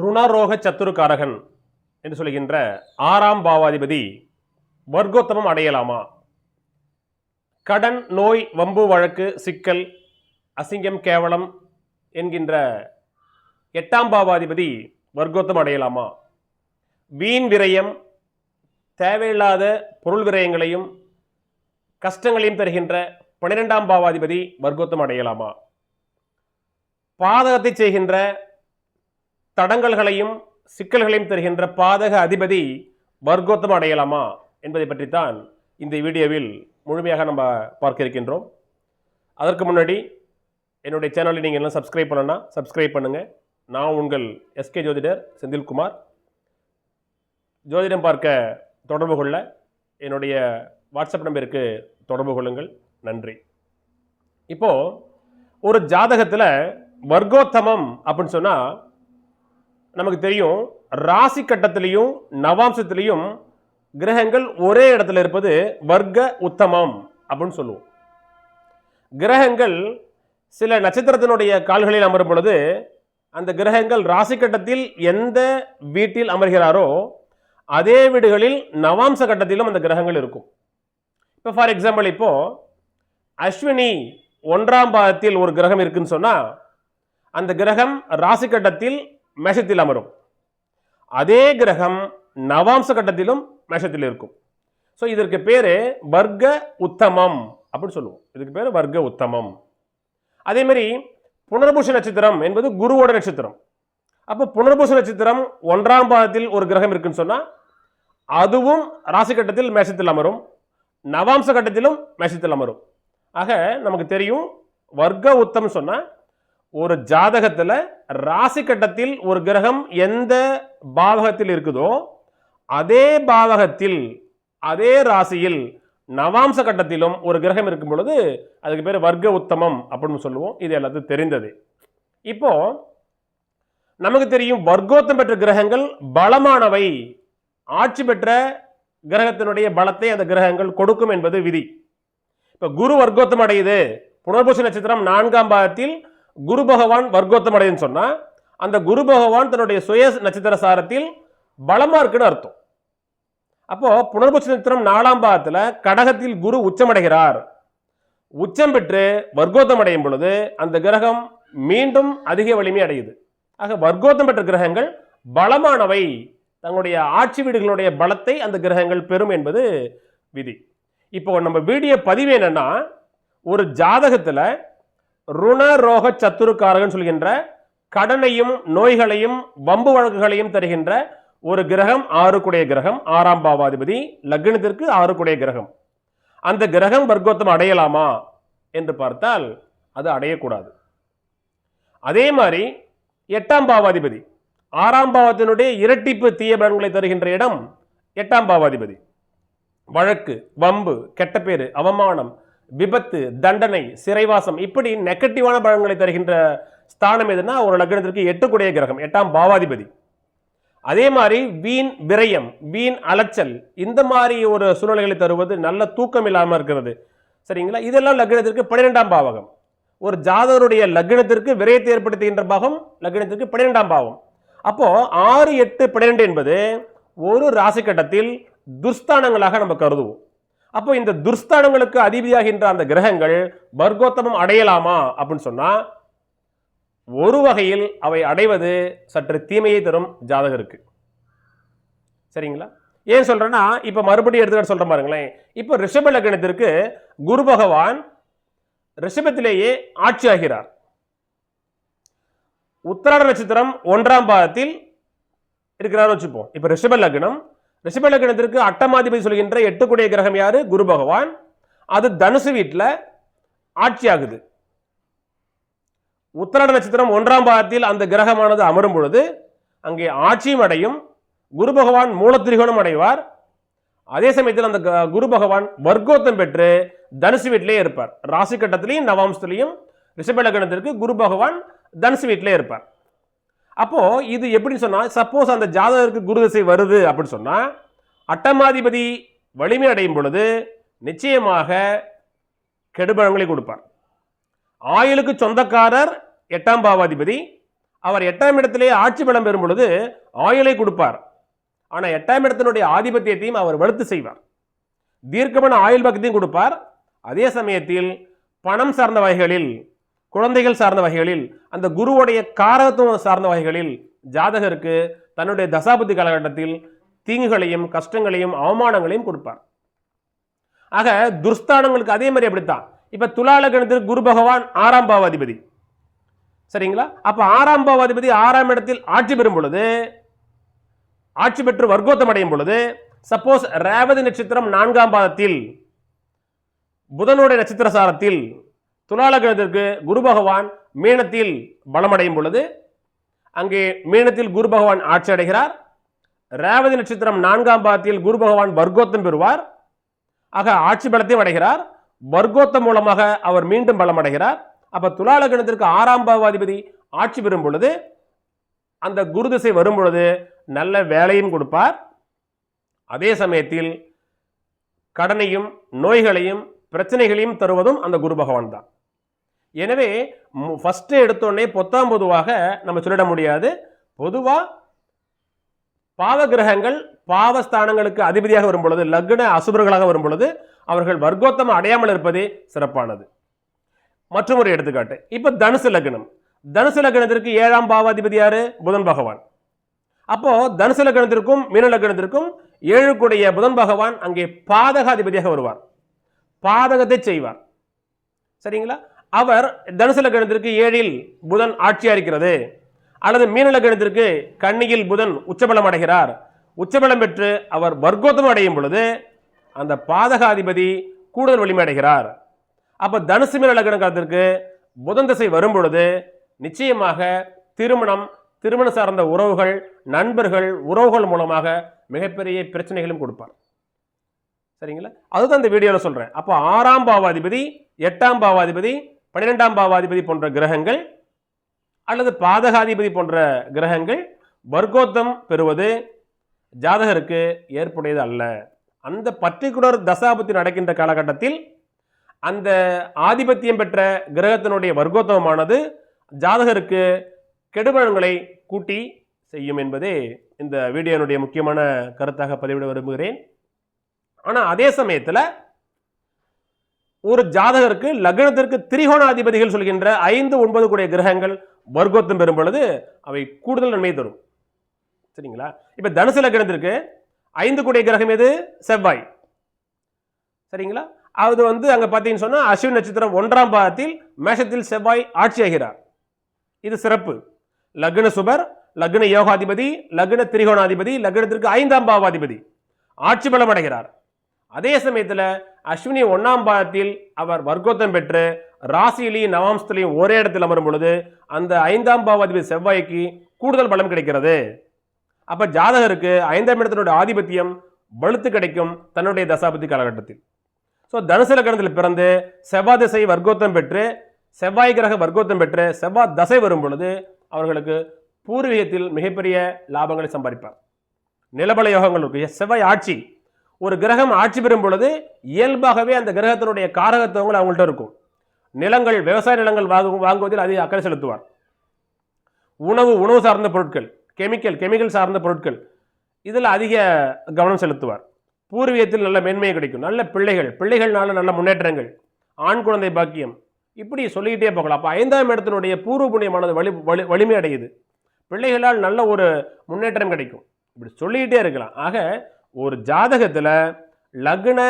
ருணரோக சத்துருக்காரகன் என்று சொல்கின்ற ஆறாம் பாவாதிபதி வர்க்கோத்தமம் அடையலாமா? கடன் நோய் வம்பு வழக்கு சிக்கல் அசிங்கம் கேவலம் என்கின்ற எட்டாம் பாவாதிபதி வர்க்கோத்தம் அடையலாமா? வீண் விரயம் தேவையில்லாத பொருள் விரயங்களையும் கஷ்டங்களையும் தருகின்ற பன்னிரெண்டாம் பாவாதிபதி வர்க்கோத்தம் அடையலாமா? பாதகத்தை செய்கின்ற தடங்கல்களையும் சிக்கல்களையும் தருகின்ற பாதக அதிபதி வர்க்கோத்தம் அடையலாமா என்பதை பற்றித்தான் இந்த வீடியோவில் முழுமையாக நம்ம பார்க்க இருக்கின்றோம். அதற்கு முன்னாடி என்னுடைய சேனலை நீங்கள் எல்லாம் சப்ஸ்கிரைப் பண்ணனா சப்ஸ்கிரைப் பண்ணுங்கள் நான் உங்கள் எஸ்கே ஜோதிடர் செந்தில்குமார். ஜோதிடம் பார்க்க தொடர்பு கொள்ள என்னுடைய வாட்ஸ்அப் நம்பருக்கு தொடர்பு கொள்ளுங்கள். நன்றி. இப்போது ஒரு ஜாதகத்தில் வர்க்கோத்தமம் அப்படின்னு சொன்னால் நமக்கு தெரியும் ராசி கட்டத்திலையும் நவாம்சத்திலையும் கிரகங்கள் ஒரே இடத்துல இருப்பது வர்க்க உத்தமம் அப்படின்னு சொல்லுவோம். கிரகங்கள் சில நட்சத்திரத்தினுடைய கால்களில் அமரும் பொழுது அந்த கிரகங்கள் ராசி கட்டத்தில் எந்த வீட்டில் அமர்கிறாரோ அதே வீடுகளில் நவாம்ச கட்டத்திலும் அந்த கிரகங்கள் இருக்கும். இப்போ ஃபார் எக்ஸாம்பிள் இப்போது அஸ்வினி ஒன்றாம் பாதத்தில் ஒரு கிரகம் இருக்குன்னு சொன்னால் அந்த கிரகம் ராசி கட்டத்தில் மேஷத்தில் அமரும். அதே கிரகம் நவாம்ச கட்டத்திலும் மேஷத்தில் இருக்கும். ஸோ இதற்கு பேர் வர்க்க உத்தமம் அப்படின்னு சொல்லுவோம். இதுக்கு பேர் வர்க்க உத்தமம். அதே மாதிரி புனர்பூஷ நட்சத்திரம் என்பது குருவோட நட்சத்திரம். அப்போ புனர்பூஷ நட்சத்திரம் ஒன்றாம் பாதத்தில் ஒரு கிரகம் இருக்குன்னு சொன்னால் அதுவும் ராசி கட்டத்தில் மேஷத்தில் அமரும். நவாம்ச கட்டத்திலும் மேஷத்தில் அமரும். ஆக நமக்கு தெரியும் வர்க்க உத்தம் சொன்னால் ஒரு ஜாதகத்தில் ராசி கட்டத்தில் ஒரு கிரகம் எந்த பாவகத்தில் இருக்குதோ அதே பாவகத்தில் அதே ராசியில் நவாம்ச கட்டத்திலும் ஒரு கிரகம் இருக்கும் பொழுது அதுக்கு பேர் வர்க்க உத்தமம் அப்படின்னு சொல்லுவோம். இது எல்லாத்துக்கும் தெரிந்தது. இப்போ நமக்கு தெரியும் வர்க்கோத்தம் பெற்ற கிரகங்கள் பலமானவை. ஆட்சி பெற்ற கிரகத்தினுடைய பலத்தை அந்த கிரகங்கள் கொடுக்கும் என்பது விதி. இப்போ குரு வர்க்கோத்தம் அடையுது. புனர்பூச நட்சத்திரம் நான்காம் பாகத்தில் குரு பகவான் வர்க்கோத்தம் அடையுதுன்னு சொன்னால் அந்த குரு பகவான் தன்னுடைய சுய நட்சத்திர சாரத்தில் பலமாக இருக்குன்னு அர்த்தம். அப்போ புனர்பூச நட்சத்திரம் நாலாம் பாகத்தில் கடகத்தில் குரு உச்சமடைகிறார். உச்சம் பெற்று வர்க்கோத்தம் அடையும் பொழுது அந்த கிரகம் மீண்டும் அதிக வலிமை அடையுது. ஆக வர்க்கோத்தம் பெற்ற கிரகங்கள் பலமானவை. தங்களுடைய ஆட்சி வீடுகளுடைய பலத்தை அந்த கிரகங்கள் பெறும் என்பது விதி. இப்போ நம்ம வீடியோ பதிவு என்னன்னா ஒரு ஜாதகத்தில் ருணரோக சத்துருக்காரகன் சொல்கின்ற கடனையும் நோய்களையும் வம்பு வழக்குகளையும் தருகின்ற ஒரு கிரகம் ஆறுக்குடைய கிரகம் ஆறாம் பாவாதிபதி லக்னத்திற்கு ஆறுக்குடைய கிரகம். அந்த கிரகம் வர்க்கோத்தம் அடையலாமா என்று பார்த்தால் அது அடையக்கூடாது. அதே மாதிரி எட்டாம் பாவாதிபதி ஆறாம் பாவத்தினுடைய இரட்டிப்பு தீய பலன்களை தருகின்ற இடம் எட்டாம் பாவாதிபதி. வழக்கு வம்பு கெட்ட பேரு அவமானம் விபத்து தண்டனை சிறைவாசம் இப்படி நெகட்டிவான பலன்களை தருகின்ற ஸ்தானம் எதுனா ஒரு லக்னத்திற்கு எட்டுக்குடைய கிரகம் எட்டாம் பாவாதிபதி. அதே மாதிரி வீண் விரயம் வீண் அலைச்சல் இந்த மாதிரி ஒரு சூழ்நிலைகளை தருவது நல்ல தூக்கம் இல்லாமல் இருக்கிறது. சரிங்களா? இதெல்லாம் லக்னத்திற்கு பன்னிரெண்டாம் பாவகம். ஒரு ஜாதகருடைய லக்னத்திற்கு விரயத்தை ஏற்படுத்துகின்ற பாகம் லக்னத்திற்கு பன்னிரெண்டாம் பாவம். அப்போ ஆறு எட்டு பன்னிரெண்டு என்பது ஒரு ராசி கட்டத்தில் துர்ஸ்தானங்களாக நம்ம கருதுவோம். அப்போ இந்த துர்ஸ்தானங்களுக்கு அதிபதியாகின்ற அந்த கிரகங்கள் வர்க்கோத்தமம் அடையலாமா அப்படின்னு சொன்னா ஒரு வகையில் அவை அடைவது சற்று தீமையை தரும் ஜாதகருக்கு சரிங்களா? ஏன் சொல்றேன்னா இப்ப மறுபடியும் எடுத்துக்காட்டு சொல்ற பாருங்களேன். இப்போ ரிஷப லக்னத்திற்கு குரு பகவான் ரிஷபத்திலேயே ஆட்சி ஆகிறார். உத்தராட நட்சத்திரம் ஒன்றாம் பாதத்தில் இருக்கிறார் வச்சுப்போம். இப்போ ரிஷப லக்னம் ரிஷபலக்கணத்திற்கு அட்டமாதிபதி சொல்கின்ற எட்டுக்குடைய கிரகம் யாரு? குரு பகவான். அது தனுசு வீட்டில் ஆட்சி ஆகுது உத்தராட நட்சத்திரம் ஒன்றாம் பாதத்தில் அந்த கிரகமானது அமரும் பொழுது அங்கே ஆட்சியும் அடையும். குரு பகவான் மூலத்திரிகோணம் அடைவார். அதே சமயத்தில் அந்த க- குரு பகவான் வர்க்கோத்தம் பெற்று தனுசு வீட்டிலே இருப்பார். ராசி கட்டத்திலையும் நவாம்சத்திலையும் ரிஷபலக்கணத்திற்கு குரு பகவான் தனுசு வீட்டிலே இருப்பார். அப்போது இது எப்படி சொன்னால் சப்போஸ் அந்த ஜாதகருக்கு குருதசை வருது அப்படின்னு சொன்னால் அட்டமாதிபதி வலிமை அடையும் பொழுது நிச்சயமாக கெடுபலங்களை கொடுப்பார். ஆயுளுக்கு சொந்தக்காரர் எட்டாம் பாவாதிபதி. அவர் எட்டாம் இடத்திலே ஆட்சி பலம் பெறும் பொழுது ஆயுளை கொடுப்பார். ஆனால் எட்டாம் இடத்தினுடைய ஆதிபத்தியத்தையும் அவர் வலுத்து செய்வார். தீர்க்கமான ஆயுள் பக்கத்தையும் கொடுப்பார். அதே சமயத்தில் பணம் சார்ந்த வகைகளில் குழந்தைகள் சார்ந்த வகைகளில் அந்த குருவுடைய காரகத்துவம் சார்ந்த வகைகளில் ஜாதகருக்கு தன்னுடைய தசாபுத்தி காலகட்டத்தில் தீங்குகளையும் கஷ்டங்களையும் அவமானங்களையும் கொடுப்பார். ஆக துர்ஸ்தானங்களுக்கு அதே மாதிரி அப்படித்தான். இப்போ துலால கணத்திற்கு குரு பகவான் ஆறாம் பாவாதிபதி. சரிங்களா? அப்போ ஆறாம் பாவாதிபதி ஆறாம் இடத்தில் ஆட்சி பெறும் பொழுது ஆட்சி பெற்று வர்க்கோத்தம் அடையும் பொழுது சப்போஸ் ரேவதி நட்சத்திரம் நான்காம் பாதத்தில் புதனுடைய நட்சத்திர சாரத்தில் துலாலகிரகத்திற்கு குரு பகவான் மீனத்தில் பலமடையும் பொழுது அங்கே மீனத்தில் குரு பகவான் ஆட்சி அடைகிறார். ரேவதி நட்சத்திரம் நான்காம் பாதத்தில் குரு பகவான் வர்க்கோத்தம் பெறுவார். ஆக ஆட்சி பலத்தையும் அடைகிறார். வர்க்கோத்தம் மூலமாக அவர் மீண்டும் பலம் அடைகிறார் அப்போ துலாலகிரகத்திற்கு ஆறாம் பாவாதிபதி ஆட்சி பெறும் பொழுது அந்த குரு திசை வரும் பொழுது நல்ல வேலையும் கொடுப்பார். அதே சமயத்தில் கடனையும் நோய்களையும் பிரச்சனைகளையும் தருவதும் அந்த குரு பகவான் தான். எனவே ஃபஸ்ட்டு எடுத்தோடனே பொத்தாம் பொதுவாக நம்ம சொல்லிட முடியாது. பொதுவா பாவ கிரகங்கள் பாவஸ்தானங்களுக்கு அதிபதியாக வரும் பொழுது லக்ன அசுபர்களாக வரும் பொழுது அவர்கள் வர்க்கோத்தம் அடையாமல் இருப்பதே சிறப்பானது. மற்றும் ஒரு எடுத்துக்காட்டு. இப்போ தனுசு லக்னம். தனுசு லக்னத்திற்கு ஏழாம் பாவாதிபதி யாரு? புதன் பகவான். அப்போ தனுசு லக்னத்திற்கும் மீன லக்னத்திற்கும் ஏழுக்குடைய புதன் பகவான் அங்கே பாதகாதிபதியாக வருவார். பாதகத்தை செய்வார். சரிங்களா? அவர் தனுசு லக்னத்திற்கு ஏழில் புதன் ஆட்சியா இருக்கிறது அல்லது மீன லக்னத்திற்கு கண்ணியில் புதன் உச்சபலம் அடைகிறார். உச்சபலம் பெற்று அவர் வர்க்கோத்தம் அடையும் பொழுது அந்த பாதகாதிபதி கூடுதல் வலிமை அடைகிறார். அப்போ தனுசு மீன லக்னத்திற்கு புதன் திசை வரும் பொழுது நிச்சயமாக திருமணம் திருமணம் சார்ந்த உறவுகள் நண்பர்கள் உறவுகள் மூலமாக மிகப்பெரிய பிரச்சனைகளும் கொடுப்பார். சரிங்களா? அதுதான் இந்த வீடியோவில் சொல்கிறேன் அப்போ ஆறாம் பாவாதிபதி எட்டாம் பாவாதிபதி பன்னிரெண்டாம் பாவாதிபதி போன்ற கிரகங்கள் அல்லது பாதகாதிபதி போன்ற கிரகங்கள் வர்க்கோத்தம் பெறுவது ஜாதகருக்கு ஏற்புடையது அல்ல. அந்த பர்டிகுலர் தசாபத்தி நடக்கின்ற காலகட்டத்தில் அந்த ஆதிபத்தியம் பெற்ற கிரகத்தினுடைய வர்க்கோத்தவமானது ஜாதகருக்கு கெடுபலன்களை கூட்டி செய்யும் என்பதே இந்த வீடியோனுடைய முக்கியமான கருத்தாக பதிவிட விரும்புகிறேன். ஆனால் அதே சமயத்தில் ஒரு ஜாதகருக்கு லக்னத்திற்கு திரிகோணாதிபதிகள் சொல்கின்ற ஐந்து ஒன்பது கூடிய கிரகங்கள் வர்க்கோத்தம் பெறும் பொழுது அவை கூடுதல் நன்மை தரும். சரிங்களா? இப்போ தனுசு லக்னத்திற்கு ஐந்து கூடிய கிரகம் எது? செவ்வாய். சரிங்களா? அது வந்து அங்கே பார்த்தீங்கன்னு சொன்னால் அஸ்வின் நட்சத்திரம் ஒன்றாம் பாதத்தில் மேஷத்தில் செவ்வாய் ஆட்சியாகிறார். இது சிறப்பு. லக்ன சுபர் லக்ன யோகாதிபதி லக்ன திரிகோணாதிபதி லக்னத்திற்கு ஐந்தாம் பாவாதிபதி ஆட்சி பலம் அடைகிறார். அதே சமயத்தில் அஸ்வினி ஒன்றாம் பாதத்தில் அவர் வர்க்கோத்தம் பெற்று ராசியிலையும் நவாம்சத்திலையும் ஒரே இடத்தில் அமரும் பொழுது அந்த ஐந்தாம் பாவாதிபதி செவ்வாய்க்கு கூடுதல் பலம் கிடைக்கிறது. அப்போ ஜாதகருக்கு ஐந்தாம் இடத்தினுடைய ஆதிபத்தியம் வலுத்து கிடைக்கும் தன்னுடைய தசாபதி காலகட்டத்தில். ஸோ தனுசு லக்னத்தில் பிறந்து செவ்வாய் திசை வர்க்கோத்தம் பெற்று செவ்வாய் கிரக வர்க்கோத்தம் பெற்று செவ்வாய் தசை வரும் பொழுது அவர்களுக்கு பூர்வீகத்தில் மிகப்பெரிய லாபங்களை சம்பாதிப்பார். நிலபல யோகங்கள் இருக்கு. செவ்வாய் ஆட்சி ஒரு கிரகம் ஆட்சி பெறும் பொழுது இயல்பாகவே அந்த கிரகத்தினுடைய காரகத்துவங்கள் அவங்கள்ட்ட இருக்கும். நிலங்கள் விவசாய நிலங்கள் வாங்கு வாங்குவதில் அதிக அக்கறை செலுத்துவார். உணவு உணவு சார்ந்த பொருட்கள் கெமிக்கல் கெமிக்கல் சார்ந்த பொருட்கள் இதில் அதிக கவனம் செலுத்துவார். பூர்வீகத்தில் நல்ல மேன்மையை கிடைக்கும். நல்ல பிள்ளைகள் பிள்ளைகள்னால நல்ல முன்னேற்றங்கள் ஆண் குழந்தை பாக்கியம் இப்படி சொல்லிக்கிட்டே போகலாம். அப்போ ஐந்தாம் இடத்தினுடைய பூர்வ புண்ணியமானது வலி வலி வலிமை அடையுது. பிள்ளைகளால் நல்ல ஒரு முன்னேற்றம் கிடைக்கும். இப்படி சொல்லிக்கிட்டே இருக்கலாம். ஆக ஒரு ஜாதகத்தில் லக்ன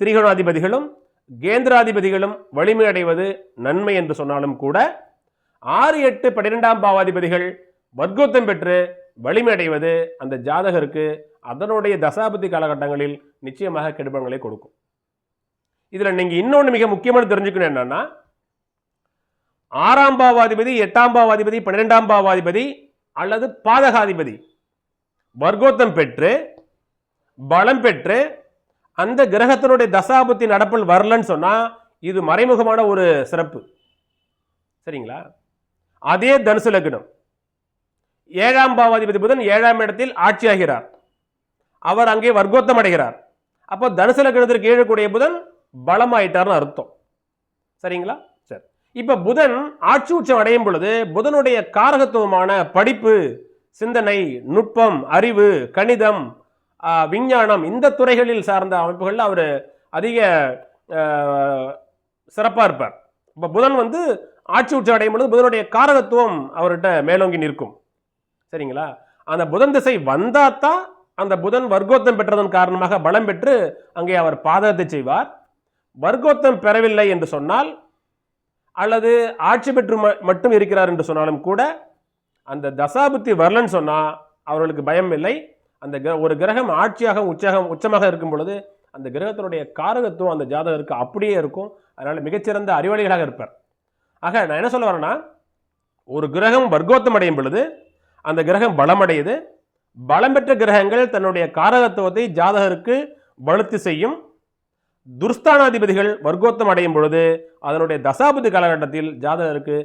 திரிகோணாதிபதிகளும் கேந்திராதிபதிகளும் வலிமை அடைவது நன்மை என்று சொன்னாலும் கூட ஆறு எட்டு பன்னிரெண்டாம் பாவாதிபதிகள் வர்க்கோத்தம் பெற்று வலிமை அடைவது அந்த ஜாதகருக்கு அதனுடைய தசாபதி காலகட்டங்களில் நிச்சயமாக கெடுபங்களை கொடுக்கும். இதில் நீங்கள் இன்னொன்று மிக முக்கியமான தெரிஞ்சுக்கணும் என்னன்னா ஆறாம் பாவாதிபதி எட்டாம் பாவாதிபதி பன்னிரெண்டாம் பாவாதிபதி அல்லது பாதகாதிபதி வர்க்கோத்தம் பெற்று பலம் பெற்று அந்த கிரகத்தினுடைய தசாபத்தி நடப்பில் வரலன்னு சொன்னால் இது மறைமுகமான ஒரு சிறப்பு. சரிங்களா? அதே தனுசு லக்னம். ஏழாம் பாவாதிபதி புதன் ஏழாம் இடத்தில் ஆட்சியாகிறார். அவர் அங்கே வர்க்கோத்தம் அடைகிறார். அப்போ தனுசு லக்னத்திற்கு ஏழக்கூடிய புதன் பலமாயிட்டார்னு அர்த்தம். சரிங்களா? சரி. இப்போ புதன் ஆட்சி உச்சம் அடையும் பொழுது புதனுடைய காரகத்துவமான படிப்பு சிந்தனை நுட்பம் அறிவு கணிதம் விஞ்ஞானம் இந்த துறைகளில் சார்ந்த அமைப்புகளில் அவர் அதிக சிறப்பாக இருப்பார். இப்போ புதன் வந்து ஆட்சி உச்சம் அடையும் பொழுது புதனுடைய காரகத்துவம் அவர்கிட்ட மேலோங்கி நிற்கும். சரிங்களா? அந்த புதன் திசை வந்தாதான் அந்த புதன் வர்க்கோத்தம் பெற்றதன் காரணமாக பலம் பெற்று அங்கே அவர் பாதகத்தை செய்வார். வர்க்கோத்தம் பெறவில்லை என்று சொன்னால் அல்லது ஆட்சி பெற்று ம- மட்டும் இருக்கிறார் என்று சொன்னாலும் கூட அந்த தசாபுத்தி வரலன்னு சொன்னால் அவர்களுக்கு பயம் இல்லை. அந்த கிர- ஒரு கிரகம் ஆட்சியாக உச்சகம் உச்சமாக இருக்கும் பொழுது அந்த கிரகத்தினுடைய காரகத்துவம் அந்த ஜாதகருக்கு அப்படியே இருக்கும். அதனால் மிகச்சிறந்த அறிவாளிகளாக இருப்பார். ஆக நான் என்ன சொல்ல வரேன்னா ஒரு கிரகம் வர்க்கோத்தம் அடையும் பொழுது அந்த கிரகம் பலமடையுது. பலம் பெற்ற கிரகங்கள் தன்னுடைய காரகத்துவத்தை ஜாதகருக்கு வலுத்து செய்யும். துர்ஸ்தானாதிபதிகள் வர்க்கோத்தம் அடையும் பொழுது அதனுடைய தசாபதி காலகட்டத்தில் ஜாதகருக்கு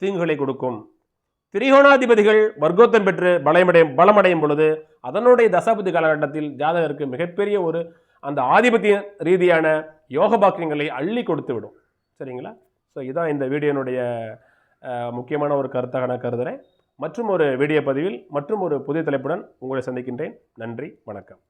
தீங்குகளை கொடுக்கும். திரிகோணாதிபதிகள் வர்க்கோத்தம் பெற்று பலமடையும் பலமடையும் பொழுது அதனுடைய தசாபதி காலகட்டத்தில் ஜாதகருக்கு மிகப்பெரிய ஒரு அந்த ஆதிபத்திய ரீதியான யோக பாக்கியங்களை அள்ளி கொடுத்து விடும். சரிங்களா? ஸோ இதான் இந்த வீடியோனுடைய முக்கியமான ஒரு கருத்தாக நான் கருதுகிறேன் மற்றும் ஒரு வீடியோ பதிவில் மற்றும் ஒரு புதிய தலைப்புடன் உங்களை சந்திக்கின்றேன். நன்றி வணக்கம்.